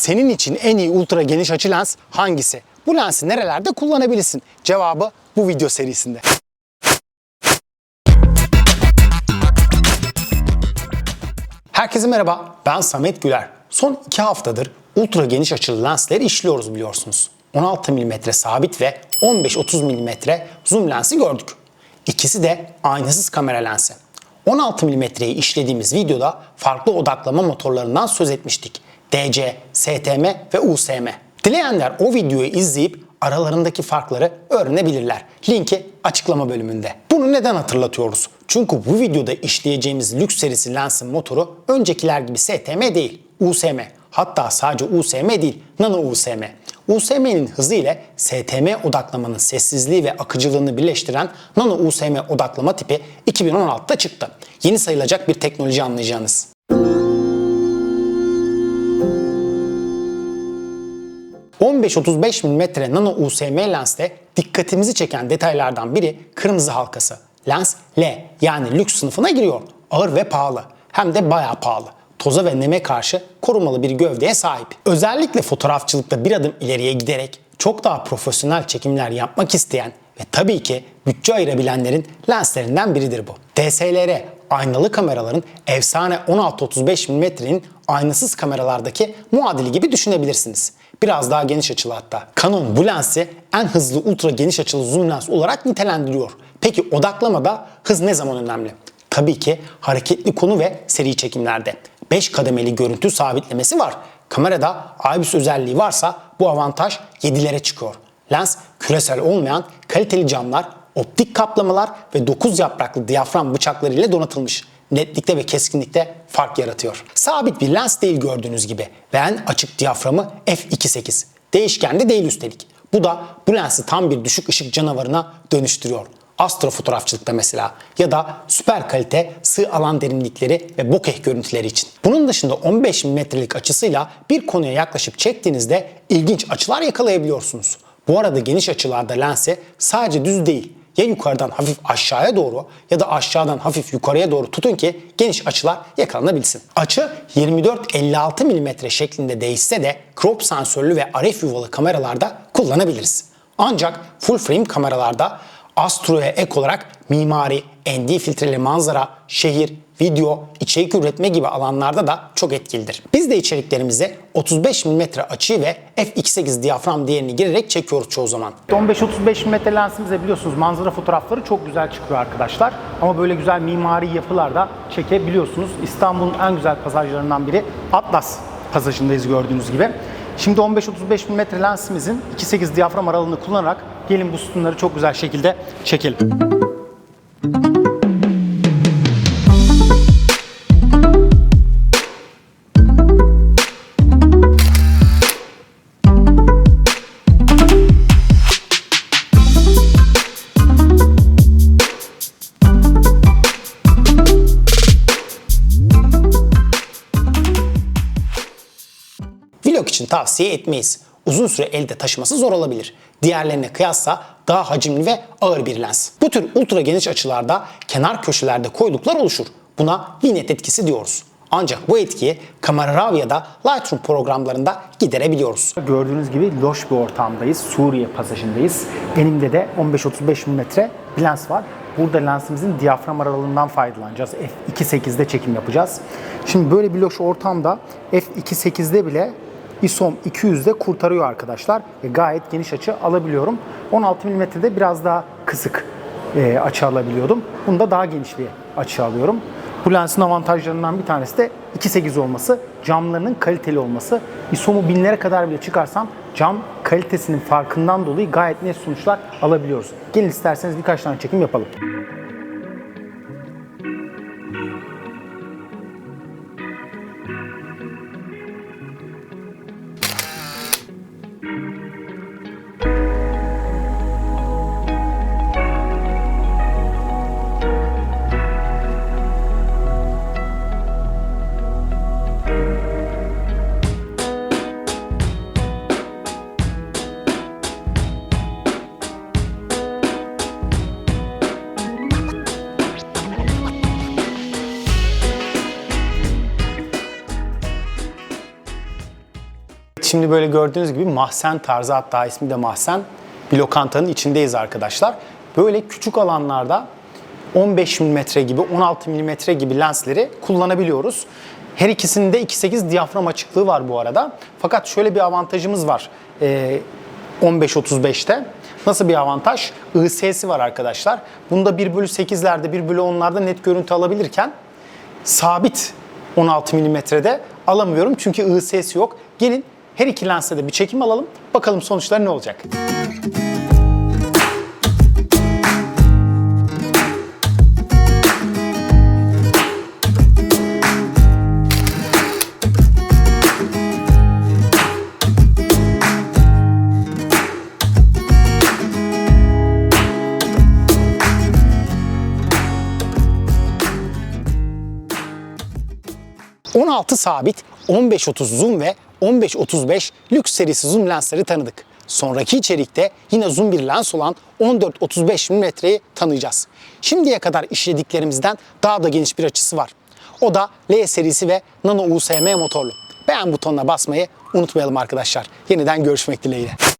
senin için en iyi ultra geniş açı lens hangisi? Bu lensi nerelerde kullanabilirsin? Cevabı bu video serisinde. Herkese merhaba, ben Samet Güler. Son iki haftadır ultra geniş açılı lensleri işliyoruz biliyorsunuz. 16 mm sabit ve 15-30 mm zoom lensi gördük. İkisi de aynasız kamera lensi. 16 mm'yi işlediğimiz videoda farklı odaklama motorlarından söz etmiştik. DC, STM ve USM. Dileyenler o videoyu izleyip aralarındaki farkları öğrenebilirler. Linki açıklama bölümünde. Bunu neden hatırlatıyoruz? Çünkü bu videoda işleyeceğimiz lüks serisi lensin motoru öncekiler gibi STM değil, USM. Hatta sadece USM değil, Nano USM. USM'nin hızı ile STM odaklamanın sessizliği ve akıcılığını birleştiren Nano USM odaklama tipi 2016'da çıktı. Yeni sayılacak bir teknoloji anlayacağınız. ...15-35 mm nano USM lenste dikkatimizi çeken detaylardan biri kırmızı halkası. Lens L yani lüks sınıfına giriyor. Ağır ve pahalı. Hem de bayağı pahalı toza ve neme karşı korumalı bir gövdeye sahip. Özellikle fotoğrafçılıkta bir adım ileriye giderek çok daha profesyonel çekimler yapmak isteyen ve tabii ki bütçe ayırabilenlerin lenslerinden biridir bu. DSLR aynalı kameraların efsane 16-35 mm'nin aynasız kameralardaki muadili gibi düşünebilirsiniz. Biraz daha geniş açılı hatta. Canon bu lensi en hızlı ultra geniş açılı zoom lens olarak nitelendiriyor. Peki odaklamada hız ne zaman önemli? Tabii ki hareketli konu ve seri çekimlerde. 5 kademeli görüntü sabitlemesi var. Kamerada IBIS özelliği varsa bu avantaj 7'lere çıkıyor. Lens küresel olmayan kaliteli camlar, optik kaplamalar ve 9 yapraklı diyafram bıçakları ile donatılmış. Netlikte ve keskinlikte fark yaratıyor. Sabit bir lens değil gördüğünüz gibi ve en açık diyaframı f2.8. Değişken de değil üstelik. Bu da bu lensi tam bir düşük ışık canavarına dönüştürüyor astrofotoğrafçılıkta mesela ya da süper kalite sığ alan derinlikleri ve bokeh görüntüleri için. Bunun dışında 15 mm'lik açısıyla bir konuya yaklaşıp çektiğinizde ilginç açılar yakalayabiliyorsunuz. Bu arada geniş açılarda lensi sadece düz değil ya yukarıdan hafif aşağıya doğru ya da aşağıdan hafif yukarıya doğru tutun ki geniş açılar yakalanabilsin. Açı 24-56 mm şeklinde değişse de crop sensörlü ve RF yuvalı kameralarda kullanabiliriz. Ancak full frame kameralarda Astro'ya ek olarak mimari, ND filtreli manzara, şehir, video, içerik üretme gibi alanlarda da çok etkilidir. Biz de içeriklerimize 35 mm açıyı ve f2.8 diyafram değerini girerek çekiyoruz çoğu zaman. 15-35 mm lensimizle biliyorsunuz manzara fotoğrafları çok güzel çıkıyor arkadaşlar. Ama böyle güzel mimari yapılarda çekebiliyorsunuz. İstanbul'un en güzel pasajlarından biri Atlas pasajındayız gördüğünüz gibi. Şimdi 15-35 mm lensimizin 2.8 diyafram aralığını kullanarak gelin bu sütunları çok güzel şekilde çekelim. İçin tavsiye etmeyiz. Uzun süre elde taşıması zor olabilir. Diğerlerine kıyasla daha hacimli ve ağır bir lens. Bu tür ultra geniş açılarda kenar köşelerde koyduklar oluşur. Buna vinet etkisi diyoruz. Ancak bu etkiyi Camera Raw ya da Lightroom programlarında giderebiliyoruz. Gördüğünüz gibi loş bir ortamdayız. Suriye pasajındayız. Elimde de 15-35 mm lens var. Burada lensimizin diyafram aralığından faydalanacağız. f2.8'de çekim yapacağız. Şimdi böyle bir loş ortamda f2.8'de bile ISOM 200'de kurtarıyor arkadaşlar. Ve gayet geniş açı alabiliyorum. 16 mm'de biraz daha kısık e, açı alabiliyordum. Bunda daha geniş bir açı alıyorum. Bu lensin avantajlarından bir tanesi de 2.8 olması, camlarının kaliteli olması. ISO'mu binlere kadar bile çıkarsam cam kalitesinin farkından dolayı gayet net sonuçlar alabiliyoruz. Gelin isterseniz birkaç tane çekim yapalım. Şimdi böyle gördüğünüz gibi mahzen tarzı hatta ismi de mahzen bir lokantanın içindeyiz arkadaşlar. Böyle küçük alanlarda 15 mm gibi 16 mm gibi lensleri kullanabiliyoruz. Her ikisinin de 2.8 diyafram açıklığı var bu arada. Fakat şöyle bir avantajımız var. Ee, 15-35'te. Nasıl bir avantaj? IS'si var arkadaşlar. Bunda 1 bölü 8'lerde 1 bölü 10'larda net görüntü alabilirken sabit 16 milimetrede alamıyorum çünkü IS'si yok. Gelin her iki lenste de bir çekim alalım. Bakalım sonuçlar ne olacak? ...16 sabit, 15-30 zoom ve 15-35 lüks serisi zoom lensleri tanıdık. Sonraki içerikte yine zoom bir lens olan 14-35 mm'yi tanıyacağız. Şimdiye kadar işlediklerimizden daha da geniş bir açısı var. O da L serisi ve Nano USM motorlu. Beğen butonuna basmayı unutmayalım arkadaşlar. Yeniden görüşmek dileğiyle.